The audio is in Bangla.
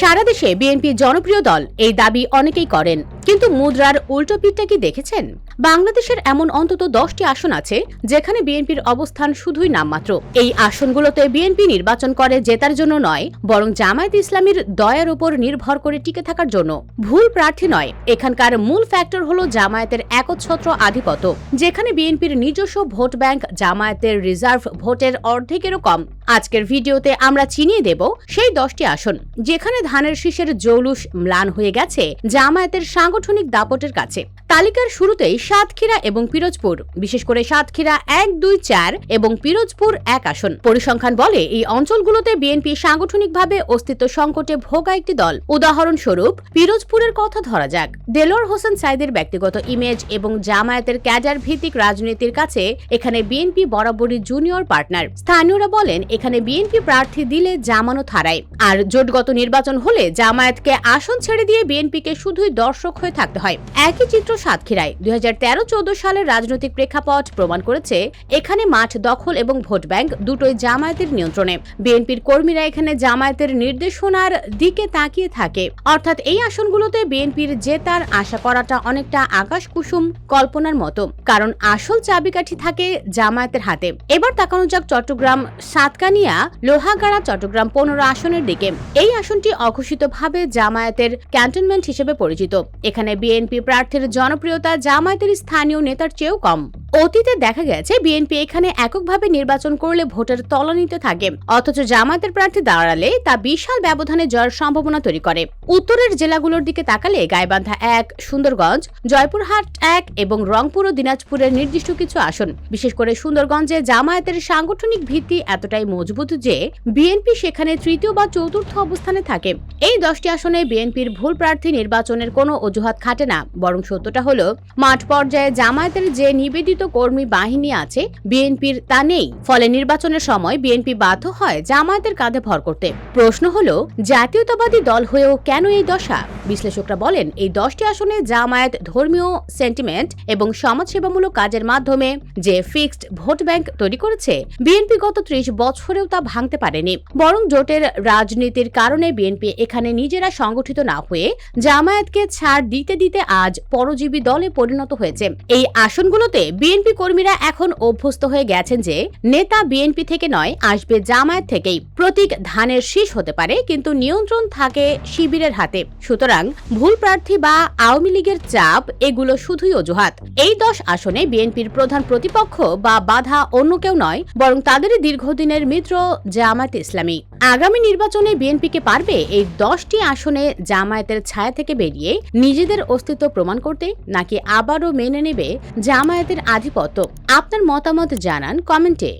সারা দেশে বিএনপি জনপ্রিয় দল এই দাবি অনেকেই করেন। কিন্তু মুদ্রার উল্টো পিঠটা কি দেখেছেন? বাংলাদেশের এমন অন্তত দশটি আসন আছে যেখানে বিএনপির অবস্থান শুধুই নামমাত্র। এই আসনগুলোতে বিএনপি নির্বাচন করে জেতার জন্য নয়, বরং জামায়াত ইসলামীর দয়ার উপর নির্ভর করে টিকে থাকার জন্য। ভুল প্রার্থী নয়, এখানকার মূল ফ্যাক্টর হলো জামায়াতের একচ্ছত্র আধিপত্য, যেখানে বিএনপির নিজস্ব ভোট ব্যাংক, জামায়াতের রিজার্ভ ভোটের অর্ধেকেরও কম। আজকের ভিডিওতে আমরা চিনিয়ে দেব সেই দশটি আসন, যেখানে ধানের শীষের জৌলুস ম্লান হয়ে গেছে, জামায়াতের সাংগঠনিক দাপটের কাছে। তালিকার শুরুতেই সাতক্ষীরা এবং পিরোজপুর। বিশেষ করে সাতক্ষীরা এক, দুই, চার এবং পিরোজপুর এক আসন। পরিসংখ্যান বলে, এই অঞ্চলগুলোতে বিএনপি সাংগঠনিকভাবে অস্তিত্ব সংকটে ভোগা একটি দল। উদাহরণস্বরূপ, পিরোজপুরের কথা ধরা যাক। দেলোয়ার হোসেন সাইদের ব্যক্তিগত ইমেজ এবং জামায়াতের ক্যাডার ভিত্তিক রাজনীতির কাছে এখানে বিএনপি বরাবরই জুনিয়র পার্টনার স্থানীয়রা বলেন, এখানে বিএনপি প্রার্থী দিলে জামানো থারায় আর জোটগত নির্বাচন হলে জামায়াতকে আসন ছেড়ে দিয়ে বিএনপিকে শুধুই দর্শক হয়ে থাকতে হয়। একই চিত্র সাতক্ষীরায়। দুই হাজার তেরো চোদ্দ সালের রাজনৈতিক প্রেক্ষাপট প্রমাণ করেছে, এখানে মাঠ দখল এবং ভোট ব্যাংক দুটোই জামায়াতের নিয়ন্ত্রণে। বিএনপির কর্মীরা এখানে জামায়াতের নির্দেশনার দিকে তাকিয়ে থাকে। অর্থাৎ এই আসনগুলোতে বিএনপির জেতার আশা করাটা অনেকটা আকাশ কুসুম কল্পনার মতো। কারণ আসল চাবিকাঠি থাকে জামায়াতের হাতে। এবার তাকানো যাক চট্টগ্রাম সাতকানিয়া, লোহাগাড়া, চট্টগ্রাম পনেরো আসনের দিকে। এই আসনটি অঘোষিতভাবে জামায়াতের ক্যান্টনমেন্ট হিসেবে পরিচিত। এখানে বিএনপি প্রার্থীর জনপ্রিয়তা জামায়াতের স্থানীয় নেতার চেয়েও কম। অতীতে দেখা গেছে, বিএনপি এখানে এককভাবে নির্বাচন করলে ভোটের তলানিতে থাকে। অথচ জামায়াতের প্রার্থী দাঁড়ালে তা বিশাল ব্যবধানে জয়ের সম্ভাবনা তৈরি করে। উত্তরের জেলাগুলোর দিকে তাকালে গাইবান্ধা এক, সুন্দরগঞ্জ, জয়পুরহাট এক এবং রংপুর ও দিনাজপুরের নির্দিষ্ট কিছু আসন। বিশেষ করে সুন্দরগঞ্জে জামায়াতের সাংগঠনিক ভিত্তি এতটাই মজবুত যে বিএনপি সেখানে তৃতীয় বা চতুর্থ অবস্থানে থাকে। এই দশটি আসনে বিএনপির ভুল প্রার্থী নির্বাচনের কোনো অজুহাত খাটে না। বরং সত্যটা হলো, মাঠ পর্যায়ে জামায়াতের যে নিবেদিত কর্মী বাহিনী আছে, বিএনপির তা নেই। ফলে নির্বাচনের সময় বিএনপি বাধ্য হয় জামায়াতের কাঁধে ভর করতে। প্রশ্ন হলো, জাতীয়তাবাদী দল হয়েও কেন এই দশা? বিশ্লেষকরা বলেন, এই দশটি আসনে জামায়াত ধর্মীয় সেন্টিমেন্ট এবং সমাজসেবামূলক কাজের মাধ্যমে যে ফিক্সড ভোট ব্যাংক তৈরি করেছে, বিএনপি গত ত্রিশ বছরেও তা ভাঙতে পারেনি। বরং জোটের রাজনীতির কারণে বিএনপি এখানে নিজেরা সংগঠিত না হয়ে জামায়াতকে ছাড় দিতে দিতে আজ পরজীবী দলে পরিণত হয়েছে। এই আসনগুলোতে বিএনপি কর্মীরা এখন অভ্যস্ত হয়ে গেছেন যে, নেতা বিএনপি থেকে নয়, আসবে জামায়াত থেকেই। প্রতীক ধানের শীষ হতে পারে, কিন্তু নিয়ন্ত্রণ থাকে শিবিরের হাতে। সুতরাং ভুল প্রার্থী বা আওয়ামী লীগের চাপ, এগুলো শুধুই অজুহাত। এই দশ আসনে বিএনপির প্রধান প্রতিপক্ষ বা বাধা অন্য কেউ নয়, বরং তাদেরই দীর্ঘদিনের মিত্র জামায়াত ইসলামী। আগামী নির্বাচনে বিএনপিকে পারবে এই দশটি আসনে জামায়াতের ছায়া থেকে বেরিয়ে নিজেদের অস্তিত্ব প্রমাণ করতে, নাকি আবারও মেনে নেবে জামায়াতের আধিপত্য? আপনার মতামত জানান কমেন্টে।